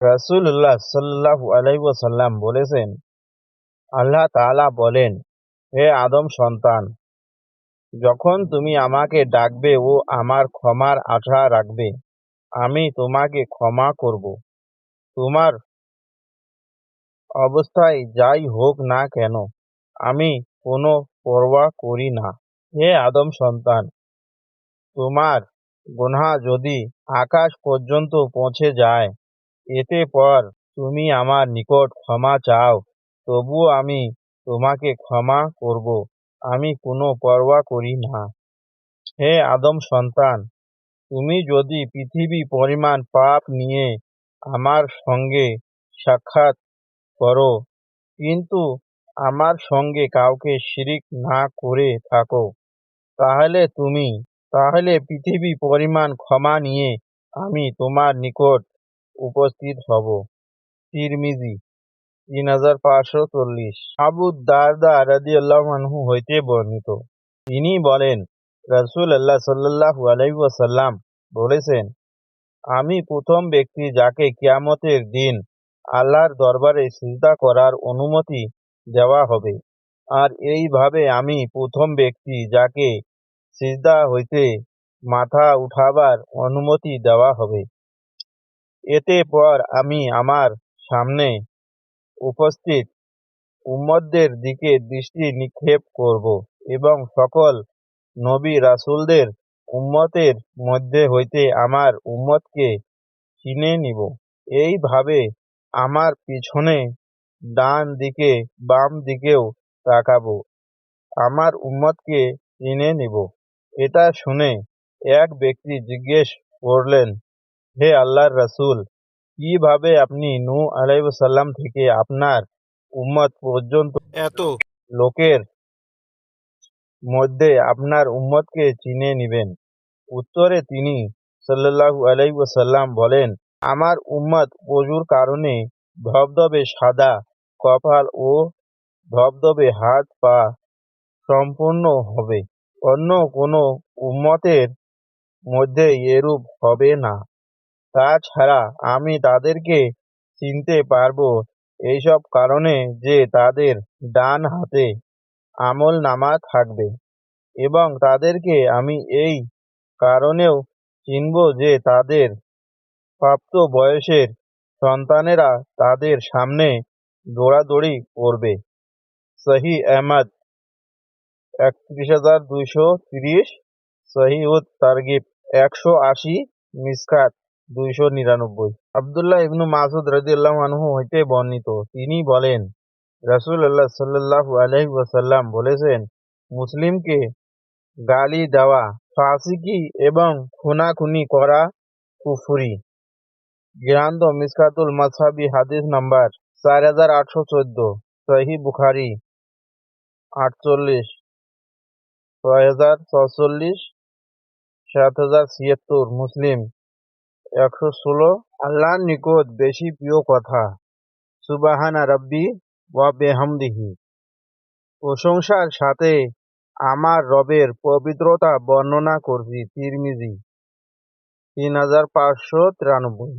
রাসূলুল্লাহ সাল্লাল্লাহু আলাইহি ওয়াসাল্লাম বলেছেন, আল্লাহ তাআলা বলেন, হে আদম সন্তান, যখন তুমি আমাকে ডাকবে ও আমার ক্ষমার আশা রাখবে, আমি তোমাকে ক্ষমা করব। তোমার অবস্থায় যাই হোক না কেন, আমি কোনো পরোয়া করি না। হে আদম সন্তান, তোমার গুনাহ যদি আকাশ পর্যন্ত পৌঁছে যায় এতে পর তুমি আমার নিকট ক্ষমা চাও, তবুও আমি তোমাকে ক্ষমা করব, আমি কোনো পরোয়া করি না। হে আদম সন্তান, তুমি যদি পৃথিবী পরিমাণ পাপ নিয়ে আমার সঙ্গে সাক্ষাৎ করো, কিন্তু আমার সঙ্গে কাউকে শিরিক না করে থাকো, তাহলে তুমি, তাহলে পৃথিবী পরিমাণ ক্ষমা নিয়ে আমি তোমার নিকট উপস্থিত হব। তিরমিজি তিন হাজার পাঁচশো চল্লিশ। আবু দারদা আল্লাহ আনহু হইতে বর্ণিত। তিনি বলেন রসুল আল্লাহ সাল্লাহু আলাইসাল্লাম বলেছেন, আমি প্রথম ব্যক্তি যাকে কিয়ামতের দিন আল্লাহর দরবারে সিজদা করার অনুমতি দেওয়া হবে। আর এইভাবে আমি প্রথম ব্যক্তি যাকে সিজদা হইতে মাথা উঠাবার অনুমতি দেওয়া হবে। এতে পর আমি আমার সামনে উপস্থিত উম্মতদের দিকে দৃষ্টি নিক্ষেপ করব এবং সকল নবী রাসুলদের উম্মতের মধ্যে হইতে আমার উম্মতকে চিনে নিব। এইভাবে আমার পিছনে ডান দিকে, বাম দিকেও তাকাবো। আমার উম্মতকে চিনে নিব। এটা শুনে এক ব্যক্তি জিজ্ঞেস করলেন হে আল্লাহর রাসূল কীভাবে আপনি নু আলাইসাল্লাম থেকে আপনার উম্মত পর্যন্ত এত লোকের মধ্যে আপনার উম্মতকে চিনে নিবেন? উত্তরে তিনি সাল্লাল্লাহু আলাইহি ওয়াসাল্লাম বলেন আমার উম্মত অজুর কারণে ধবধবে সাদা কপাল ও ধবধবে হাত পা সম্পূর্ণ হবে। অন্য কোনো উম্মতের মধ্যে এরূপ হবে না। তাছাড়া আমি তাদেরকে চিনতে পারব এইসব কারণে যে তাদের ডান হাতে আমল নামা থাকবে। এবং তাদেরকে আমি এই কারণেও চিনব যে তাদের প্রাপ্ত বয়সের সন্তানেরা তাদের সামনে দৌড়াদৌড়ি করবে। সহি আহমদ, একত্রিশ হাজার দুইশো তিরিশ। সহি উদ তারগিব, একশো আশি মিসকাত। দুইশো নিরানব্বই। আবদুল্লাহ ইবনু মাসুদ রাজিউল্লাহ আনহু হইতে বর্ণিত। তিনি বলেন রাসুল সাল্লাহু ওয়াসাল্লাম বলেছেন, মুসলিমকে গালি দেওয়া, ফাসিকি এবং খুনাখুনি করা কুফুরি। গ্রান্ত মিসকাতুল মাসাবি হাদিস নাম্বার চার হাজার আটশো চোদ্দ সহি বুখারি আটচল্লিশ, ছয় হাজার ছচল্লিশ সাত হাজার ছিয়াত্তর মুসলিম। একশো ষোলো। আল্লাহর নিকট বেশি প্রিয় কথা। সুবাহানা রব্বি ওয়া বেহামদিহি। প্রশংসার সাথে আমার রবের পবিত্রতা বর্ণনা করছি তিরমিজি। তিন হাজার পাঁচশো তিরানব্বই।